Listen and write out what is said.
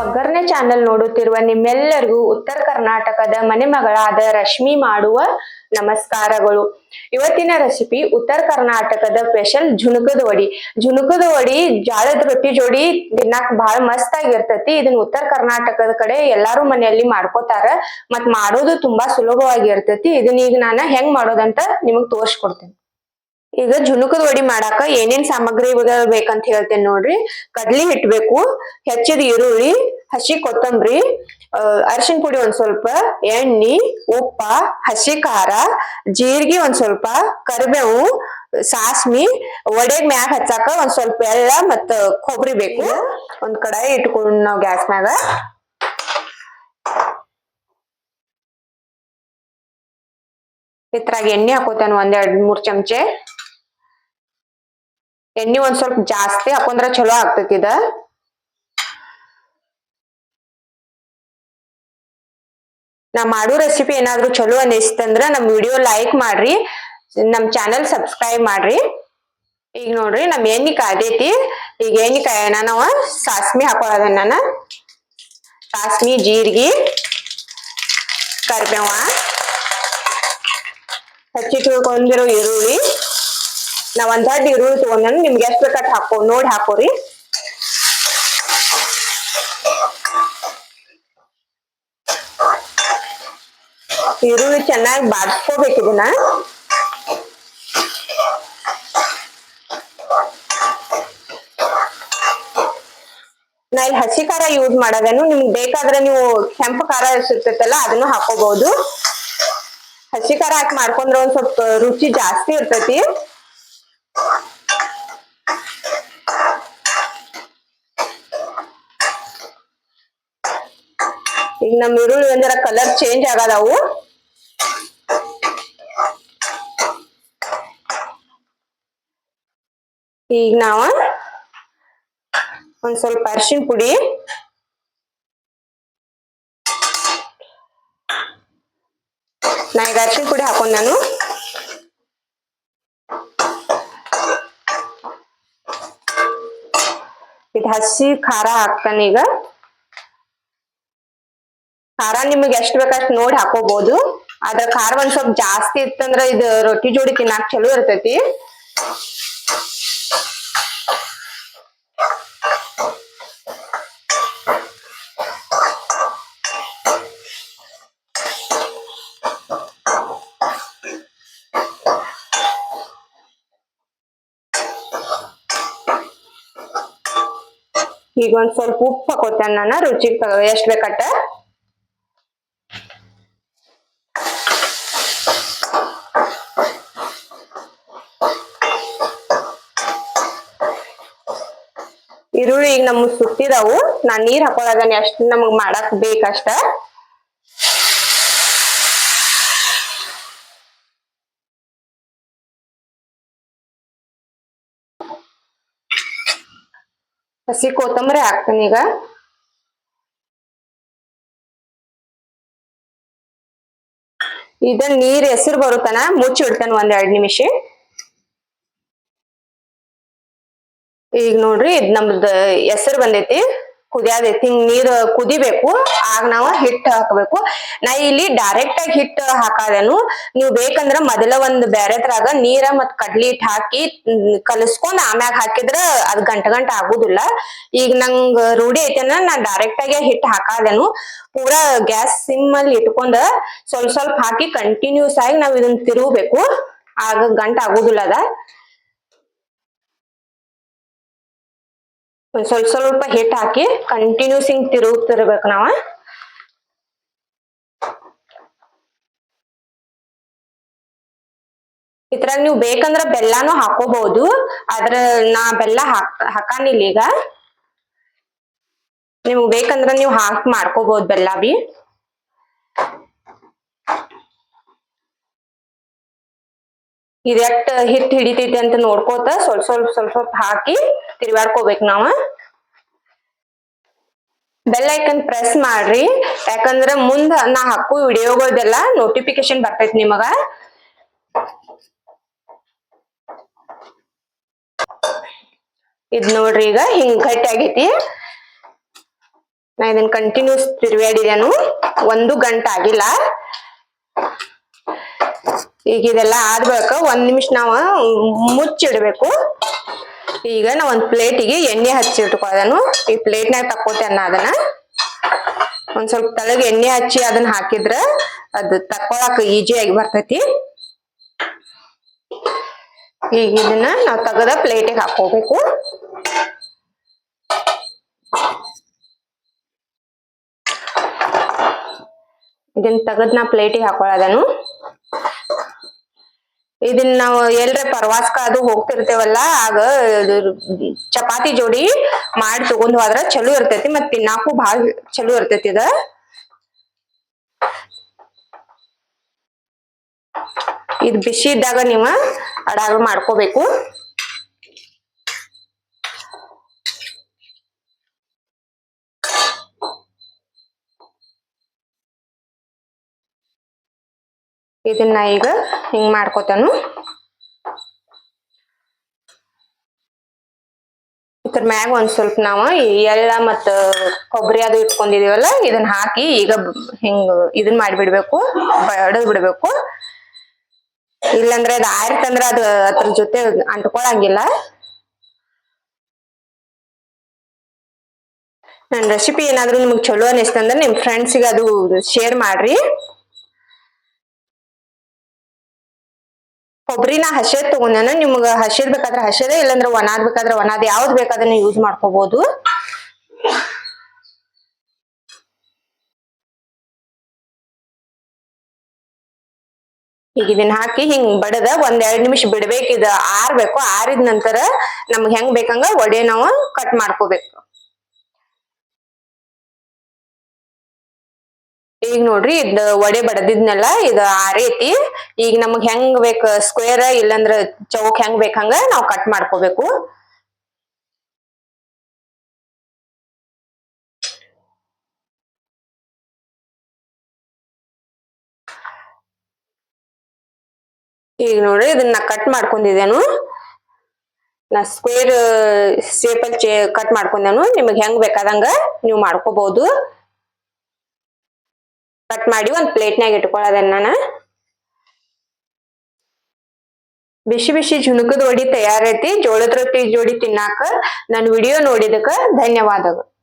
ಒಗ್ಗರಣೆ ಚಾನೆಲ್ ನೋಡುತ್ತಿರುವ ನಿಮ್ಮೆಲ್ಲರಿಗೂ ಉತ್ತರ ಕರ್ನಾಟಕದ ಮನೆಮಗಳಾದ ರಶ್ಮಿ ಮಾಡುವ ನಮಸ್ಕಾರಗಳು. ಇವತ್ತಿನ ರೆಸಿಪಿ ಉತ್ತರ ಕರ್ನಾಟಕದ ಸ್ಪೆಷಲ್ ಜುಣುಕದ ವಡಿ. ಜುಣುಕದ ವಡಿ ಜಾಳದ ರೊಟ್ಟಿ ಜೋಡಿ ತಿನ್ನಾಕ ಬಹಳ ಮಸ್ತ್ ಆಗಿರ್ತತಿ. ಇದನ್ನ ಉತ್ತರ ಕರ್ನಾಟಕದ ಕಡೆ ಎಲ್ಲಾರು ಮನೆಯಲ್ಲಿ ಮಾಡ್ಕೋತಾರ. ಮತ್ ಮಾಡೋದು ತುಂಬಾ ಸುಲಭವಾಗಿರ್ತೈತಿ. ಇದನ್ನ ಈಗ ನಾನು ಹೆಂಗ್ ಮಾಡೋದಂತ ನಿಮಗ್ ತೋರ್ಸ್ಕೊಡ್ತೇನೆ. ಈಗ ಜುನುಕದ ವಡಿ ಮಾಡಾಕ ಏನೇನ್ ಸಾಮಗ್ರಿ ಬೇಕಂತ ಹೇಳ್ತೇನೆ ನೋಡ್ರಿ. ಕಡ್ಲಿ ಹಿಟ್ ಬೇಕು ಹೆಚ್ಚಿದ ಈರುಳ್ಳಿ ಹಸಿ ಕೊತ್ತಂಬರಿ ಅರಿಶಿನ ಪುಡಿ ಒಂದ್ ಸ್ವಲ್ಪ ಎಣ್ಣಿ ಉಪ್ಪ ಹಸಿ ಖಾರ ಜೀರಿಗೆ ಒಂದ್ ಸ್ವಲ್ಪ ಕರಿಬೇವು ಸಾಸ್ಮಿ ಒಡೆಗ್ ಮ್ಯಾಗ ಹಚ್ಚಾಕ ಒಂದ್ ಸ್ವಲ್ಪ ಎಳ್ಳ ಮತ್ತ ಕೊಬ್ಬರಿ ಬೇಕು. ಒಂದ್ ಕಡಾಯಿ ಇಟ್ಕೊಂಡು ನಾವು ಗ್ಯಾಸ್ ಮ್ಯಾಗ. ಇದ್ರಾಗ ಎಣ್ಣೆ ಹಾಕೋತೇನೆ ಒಂದ್ ಎರಡ್ ಮೂರ್ ಚಮಚೆ. ಎಣ್ಣೆ ಒಂದ್ ಸ್ವಲ್ಪ ಜಾಸ್ತಿ ಹಾಕೊಂಡ್ರೆ ಚಲೋ ಆಗ್ತೈತಿ ಇದ. ನಾ ಮಾಡೋ ರೆಸಿಪಿ ಏನಾದ್ರೂ ಚಲೋ ಅನಿಸ್ತಂದ್ರ ನಮ್ ವಿಡಿಯೋ ಲೈಕ್ ಮಾಡ್ರಿ, ನಮ್ ಚಾನೆಲ್ ಸಬ್ಸ್ಕ್ರೈಬ್ ಮಾಡ್ರಿ. ಈಗ ನೋಡ್ರಿ ನಮ್ ಎಣ್ಣೆ ಕಾದೈತಿ, ಈಗ ಎಣ್ಣೆ ಕಾಯನ ನಾವು ಸಾಸ್ಮಿ ಹಾಕೊಳ್ಳೋದ ನಾನ. ಸಾಸ್ಮಿ, ಜೀರಿಗೆ, ಕರಿಬೇವ, ಹಚ್ಚಿ ತಿಳ್ಕೊಂಡಿರೋ ಈರುಳ್ಳಿ. ನಾ ಒಂದ್ ಈರುಳ್ಳಿ ತಗೊಂಡ್ ನಿಮ್ಗೆ ಎಷ್ಟ್ ಬೇಕಾದ್ ಹಾಕೋ, ನೋಡಿ ಹಾಕೋರಿ. ಈರುಳ್ಳಿ ಚೆನ್ನಾಗಿ ಬಾಡ್ಸ್ಕೋಬೇಕು ಇದನ್ನ. ನಾ ಇಲ್ಲಿ ಹಸಿ ಖಾರ ಯೂಸ್ ಮಾಡೋದೇನು, ನಿಮ್ಗೆ ಬೇಕಾದ್ರೆ ನೀವು ಕೆಂಪು ಖಾರ ಸಿಗ್ತೈತಲ್ಲ ಅದನ್ನು ಹಾಕೋಬಹುದು ಹಸಿ ಖಾರ ಹಾಕಿ ಮಾಡ್ಕೊಂಡ್ರೆ ಒಂದ್ ಸ್ವಲ್ಪ ರುಚಿ ಜಾಸ್ತಿ ಇರ್ತೈತಿ. ಈಗ ನಮ್ ಈರುಳ್ಳಿ ಒಂದರ ಕಲರ್ ಚೇಂಜ್ ಆಗದವು. ಈಗ ನಾವ ಒಂದ್ ಸ್ವಲ್ಪ ಅರಿಶಿನ ಪುಡಿ. ನಾ ಈಗ ಅರಿಶಿನ ಪುಡಿ ಹಾಕೊಂಡ್ ನಾನು. ಇದು ಹಸಿ ಖಾರ ಹಾಕ್ತಾನೆ ಈಗ. ಖಾರ ನಿಮಗ್ ಎಷ್ಟ್ ಬೇಕಷ್ಟ್ ನೋಡಿ ಹಾಕೋಬಹುದು ಆದ್ರ ಖಾರ ಒಂದ್ ಸ್ವಲ್ಪ ಜಾಸ್ತಿ ಇತ್ತಂದ್ರ ಇದು ರೊಟ್ಟಿ ಜೋಡಿ ತಿನ್ನಾಕ್ ಚಲೋ ಇರ್ತೈತಿ. ಈಗ ಒಂದ್ ಸ್ವಲ್ಪ ಉಪ್ಪು ಹಾಕೋತೇನೆ ನಾನು ಎಷ್ಟು ಎಷ್ಟ್ ಬೇಕಟ್ಟ ಈರುಳ್ಳಿ ಈಗ ನಮ್ಗ್ ಸುಟ್ಟಿದಾವು ನಾನ್ ನೀರ್ ಹಾಕೊಳಗನಿ ಎಷ್ಟ್ ನಮಗ್ ಮಾಡಕ್ ಬೇಕಷ್ಟ. ಹಸಿ ಕೊತ್ತಂಬರಿ ಹಾಕ್ತೀನಿ ಈಗ. ಇದ ನೀರ್ ಹೆಸರು ಮುಚ್ಚಿ ಮುಚ್ಚಿಡ್ತೇನೆ ಒಂದ್ ಎರಡ್ ನಿಮಿಷ. ಈಗ ನೋಡ್ರಿ ಇದ್ ನಮ್ದ ಹೆಸರು ಬಂದೈತಿ. ಕುದಿಯಾದೈತಿ. ಹಿಂಗ್ ನೀರ್ ಕುದಿಬೇಕು. ಆಗ ನಾವ ಹಿಟ್ಟ ಹಾಕಬೇಕು. ನಾ ಇಲ್ಲಿ ಡೈರೆಕ್ಟ್ ಆಗಿ ಹಿಟ್ಟ ಹಾಕಾದೇನು. ನೀವ್ ಬೇಕಂದ್ರ ಮೊದಲ ಒಂದ್ ಬ್ಯಾರೆದ್ರಾಗ ನೀರ ಮತ್ ಕಡ್ಲಿ ಹಿಟ್ ಹಾಕಿ ಕಲಸ್ಕೊಂಡ್ ಆಮ್ಯಾಗ ಹಾಕಿದ್ರ ಅದ್ ಗಂಟ ಗಂಟ ಆಗುದಿಲ್ಲ. ಈಗ ನಂಗ್ ರೂಢಿ ಐತೆನ ನಾ ಡೈರೆಕ್ಟ್ ಆಗಿ ಹಿಟ್ ಹಾಕಾದೇನು. ಪೂರಾ ಗ್ಯಾಸ್ ಸಿಮ್ ಅಲ್ಲಿ ಇಟ್ಕೊಂಡ ಸ್ವಲ್ಪ ಸ್ವಲ್ಪ ಹಾಕಿ ಕಂಟಿನ್ಯೂಸ್ ಆಗಿ ನಾವ್ ಇದನ್ನ ತಿರುಗಬೇಕು. ಆಗ ಗಂಟ ಆಗುದಿಲ್ಲ ಅದ. ಸ್ವಲ್ಪ ಸ್ವಲ್ಪ ಹಿಟ್ ಹಾಕಿ ಕಂಟಿನ್ಯೂಸ್ ಹಿಂಗ್ ತಿರುಗ್ತಿರ್ಬೇಕು ನಾವ. ಇದ್ರಾಗ ನೀವು ಬೇಕಂದ್ರ ಬೆಲ್ಲಾನು ಹಾಕೋಬಹುದು, ಆದ್ರ ನಾ ಬೆಲ್ಲ ಹಾಕ್, ಹಾಕಾನಿಲ್ಲ ಈಗ. ನಿಮ್ಗ್ ಬೇಕಂದ್ರ ನೀವು ಹಾಕಿ ಮಾಡ್ಕೋಬಹುದು ಬೆಲ್ಲ ಬಿ. ಇದ್ ಹಿಟ್ ಹಿಡಿತೈತಿ ಅಂತ ನೋಡ್ಕೋತ ಸ್ವಲ್ಪ ಸ್ವಲ್ಪ ಸ್ವಲ್ಪ ಸ್ವಲ್ಪ ಹಾಕಿ ತಿರ್ಗಾಡ್ಕೋಬೇಕು ನಾವ. ಬೆಲ್ ಐಕನ್ ಪ್ರೆಸ್ ಮಾಡ್ರಿ. ಯಾಕಂದ್ರೆ ಮುಂದ ನಾ ಹಾಕೋ ವಿಡಿಯೋಗಳದೆಲ್ಲ ನೋಟಿಫಿಕೇಶನ್ ಬರ್ತೈತಿ ನಿಮಗ. ಇದ್ ನೋಡ್ರಿ ಈಗ ಹಿಂಗ್ ಗಟ್ಟಿ ಆಗೈತಿ. ನಾ ಇದನ್ ಕಂಟಿನ್ಯೂಸ್ ತಿರುಗಾಡಿದೇನು ಒಂದು ಗಂಟೆ ಆಗಿಲ್ಲ. ಈಗ ಇದೆಲ್ಲ ಆದ ಬಳಿಕ ಒಂದ್ ನಿಮಿಷ ನಾವು ಮುಚ್ಚಿಡ್ಬೇಕು. ಈಗ ನಾ ಒಂದ್ ಪ್ಲೇಟಿಗೆ ಎಣ್ಣೆ ಹಚ್ಚಿ ಹಚ್ಚಿಟ್ಕೊಳ್ಳೋದನು ಈ ಪ್ಲೇಟ್ನಾಗ ತಕ್ಕೋತೇನ ಅದನ್ನ. ಒಂದ್ ಸ್ವಲ್ಪ ತಳಗ ಎಣ್ಣೆ ಹಚ್ಚಿ ಅದನ್ನ ಹಾಕಿದ್ರ ಅದು ತಕ್ಕೊಳಕ್ ಈಜಿ ಆಗಿ ಬರ್ತೈತಿ. ಈಗ ಇದನ್ನ ನಾವು ತೆಗದ ಪ್ಲೇಟಿಗೆ ಹಾಕೋಬೇಕು ಇದನ್ನ ತೆಗದ್ ನಾ ಪ್ಲೇಟಿಗೆ ಹಾಕೊಳ್ಳೋದನು ಇದನ್ನ ನಾವು ಎಲ್ರ ಪ್ರವಾಸಕ್ಕ ಅದು ಹೋಗ್ತಿರ್ತೇವಲ್ಲ, ಆಗ ಚಪಾತಿ ಜೋಡಿ ಮಾಡಿ ತಗೊಂಡ್ ಹೋದ್ರ ಚಲೋ ಇರ್ತೈತಿ ಮತ್ ತಿನ್ನಾಕು ಬಾಳ್ ಚಲೋ ಇರ್ತೈತಿ ಇದ ಇದ್ ಬಿಸಿ ಇದ್ದಾಗ ನೀವ ಅಡಾಗ ಮಾಡ್ಕೋಬೇಕು. ಇದನ್ನ ಈಗ ಹಿಂಗ್ ಮಾಡ್ಕೋತಾನು. ಇದ್ರ ಮ್ಯಾಗ ಒಂದ್ ಸ್ವಲ್ಪ ನಾವು ಎಲ್ಲ ಮತ್ತ ಕೊಬ್ಬರಿ ಅದು ಇಟ್ಕೊಂಡಿದೀವಲ್ಲ, ಇದನ್ನ ಹಾಕಿ ಈಗ ಹಿಂಗ್ ಇದನ್ ಮಾಡಿಬಿಡ್ಬೇಕು, ಬಡದ್ ಬಿಡ್ಬೇಕು. ಇಲ್ಲಂದ್ರೆ ಅದು ಆರಿತಂದ್ರ ಅದು ಅದ್ರ ಜೊತೆ ಅಂಟ್ಕೊಳಂಗಿಲ್ಲ. ನನ್ನ ರೆಸಿಪಿ ಏನಾದ್ರು ನಿಮ್ಗೆ ಚಲೋ ಅನಿಸ್ತಂದ್ರ ನಿಮ್ ಫ್ರೆಂಡ್ಸಿಗೆ ಅದು ಶೇರ್ ಮಾಡ್ರಿ. ಕೊಬ್ಬರಿನ ಹಸಿದ್ ತಗೊಂಡಾನ ನಿಮ್ಗೆ ಹಸಿದ್ ಬೇಕಾದ್ರೆ ಹಸಿದ ಇಲ್ಲಾಂದ್ರೆ ಒಣಾದ್ ಬೇಕಾದ್ರೆ ಒಣಾದ್, ಯಾವ್ದು ಬೇಕಾದ್ರೆ ಯೂಸ್ ಮಾಡ್ಕೋಬಹುದು ಈಗ ಇದನ್ನ ಹಾಕಿ ಹಿಂಗ್ ಬಡದ ಒಂದ್ ಎರಡ್ ನಿಮಿಷ ಬಿಡ್ಬೇಕು, ಇದು ಆರ್ಬೇಕು, ಆರಿದ ನಂತರ ನಮ್ಗ್ ಹೆಂಗ್ ಬೇಕಂಗ ಒಡೆ ನಾವು ಕಟ್ ಮಾಡ್ಕೋಬೇಕು. ಈಗ ನೋಡ್ರಿ ಇದ್ ವಡೆ ಬಡದಿದ್ನೆಲ್ಲ ಇದು ಆರೈತಿ. ಈಗ ನಮಗ್ ಹೆಂಗ್ ಬೇಕ ಸ್ಕ್ವೇರ್ ಇಲ್ಲಂದ್ರ ಚೌಕ್ ಹೆಂಗ್ ಬೇಕಂಗ ನಾವ್ ಕಟ್ ಮಾಡ್ಕೋಬೇಕು. ಈಗ ನೋಡ್ರಿ ಇದನ್ನ ಕಟ್ ಮಾಡ್ಕೊಂಡಿದ್ದೇನು ನಾ ಸ್ಕ್ವೇರ್ ಶೇಪ್ ಅಲ್ಲಿ ಕಟ್ ಮಾಡ್ಕೊಂಡೇನು. ನಿಮಗ್ ಹೆಂಗ್ ಬೇಕಾದಂಗ ನೀವು ಮಾಡ್ಕೋಬಹುದು ಕಟ್ ಮಾಡಿ ಒಂದ್ ಪ್ಲೇಟ್ನಾಗ ಇಟ್ಕೊಳ್ಳೋದನ್ನ ನಾನು. ಬಿಸಿ ಬಿಸಿ ಜುಣುಕದ ಒಡಿ ತಯಾರೈತಿ, ಜೋಳದ ರೊಟ್ಟಿ ಜೋಡಿ ತಿನ್ನಾಕ. ನನ್ನ ವಿಡಿಯೋ ನೋಡಿದಕ್ಕ ಧನ್ಯವಾದಗಳು.